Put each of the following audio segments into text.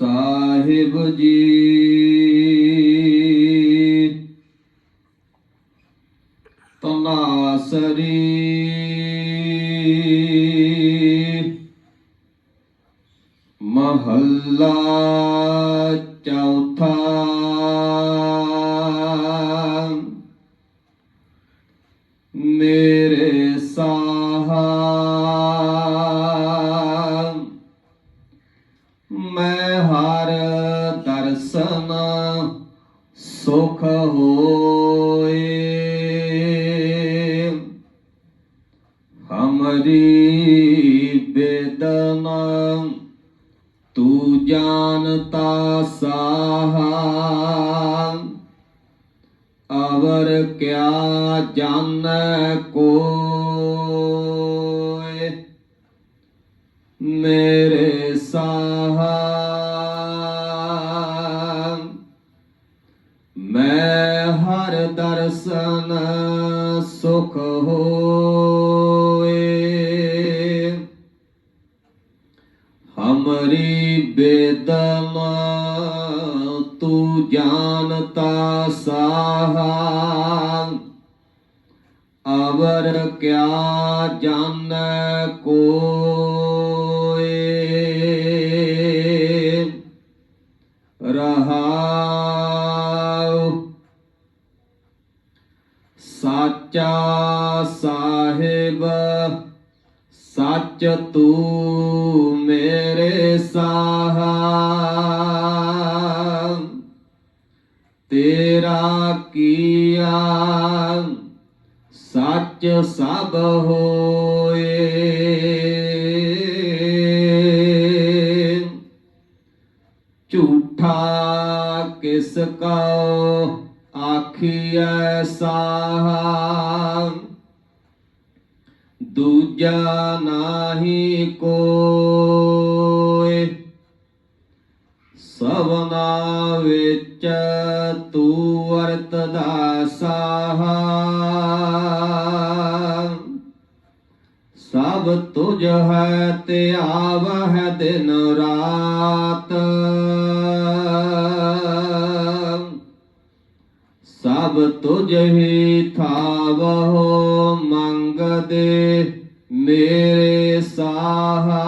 ਸਾਹਿਬ ਜੀ ਤਨਾਸਰੀ ਮਹੱਲਾ ਚੌਥਾ ਮੇਰੇ ਸਾਹਾ ਸੁਖ ਹੋਏ। ਹਮਰੀ ਬੇਦਨਾ ਤੂੰ ਜਾਣਤਾ ਸਾਹਾ। ਅਵਰ ਕਿਆ ਜਾਣੈ ਕੋਇ? ਮੇਰੇ ਸਾਹਾ ਦਰਸ਼ਨ ਸੁਖ ਹੋਏ। ਹਮਰੀ ਬੇਦਮਾ ਤੂੰ ਜਾਣਤਾ ਸਾਹਾ। ਅਵਰ ਕਿਆ ਜਾਣੈ ਕੋਇ ਰਹਾਉ ਸਾਚਾ ਸਾਹਿਬ ਸੱਚ ਤੂੰ ਮੇਰੇ ਸਾਹਾ। ਤੇਰਾ ਕੀਆ ਸੱਚ ਸਭ ਹੋਏ। ਝੂਠਾ ਕਿਸ ਕਉ ਆਖੀਐ ਸਾਹਾ। ਦੂਜਾ ਨਾਹੀ ਕੋਇ, ਸਭਨਾ ਵਿੱਚ ਤੂੰ ਵਰਤ ਦਾ ਸਾਹਾ। ਸਭ ਤੁਝ ਹੈ ਤੇ ਆਵਹਿ ਦਿਨ ਰਾਤ। ਸਭ ਤੁਝ ਹੀ ਥਾਵਹੁ ਮੰਗਦੇ ਮੇਰੇ ਸਾਹਾ।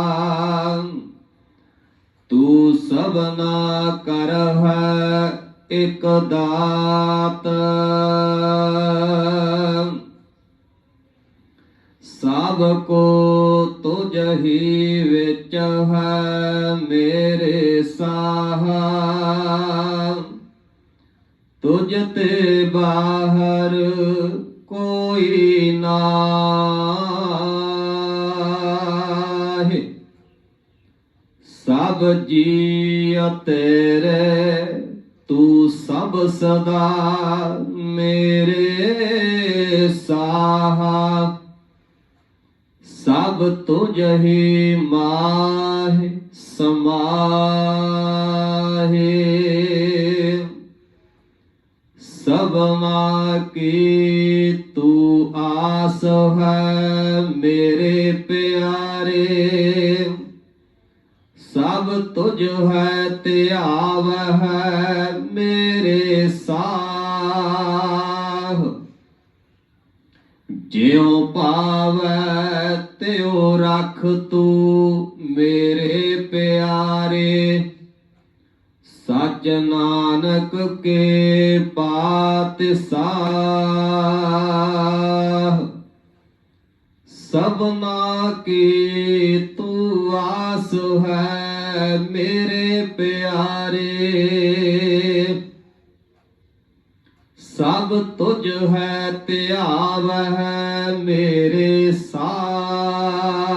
ਤੂੰ ਸਭਨਾ ਕਰ ਹੈ ਇਕ ਦਾਤ। ਸਭ ਕੋ ਤੁਝ ਹੀ ਵਿੱਚ ਹੈ ਮੇਰੇ ਸਾਹਾ। ਤੁਝ ਤੇ ਬਾਹਰ ਕੋਈ ਨਾਹੀ। ਸਭ ਜੀਅ ਤੇਰੇ, ਤੂੰ ਸਭ ਸਦਾ ਮੇਰੇ ਸਾਹਾ। ਸਭ ਤੁਝ ਹੀ ਮਾਹ ਸਮਾਹੇ। ਸਭਨਾ ਕੀ ਤੂੰ ਆਸ ਹੈ ਮੇਰੇ ਪਿਆਰੇ। ਸਭ ਤੁਝ ਹੈ ਤੇ ਆਵ ਹੈ ਮੇਰੇ ਸਾਹ। ਜਿਉ ਪਾਵੈ ਤਿਉ ਰਖ ਤੂੰ ਮੇਰੇ ਪਿਆਰੇ। ਸਚ ਨਾਨਕ ਕੇ ਪਾਤ ਸਾਹ ਸਭਨਾ ਕੀ ਤੂੰ ਆਸ ਹੈ ਮੇਰੇ ਪਿਆਰੇ। ਸਭ ਤੁਝ ਹੈ ਧਿਆਵ ਹੈ ਮੇਰੇ ਸਾ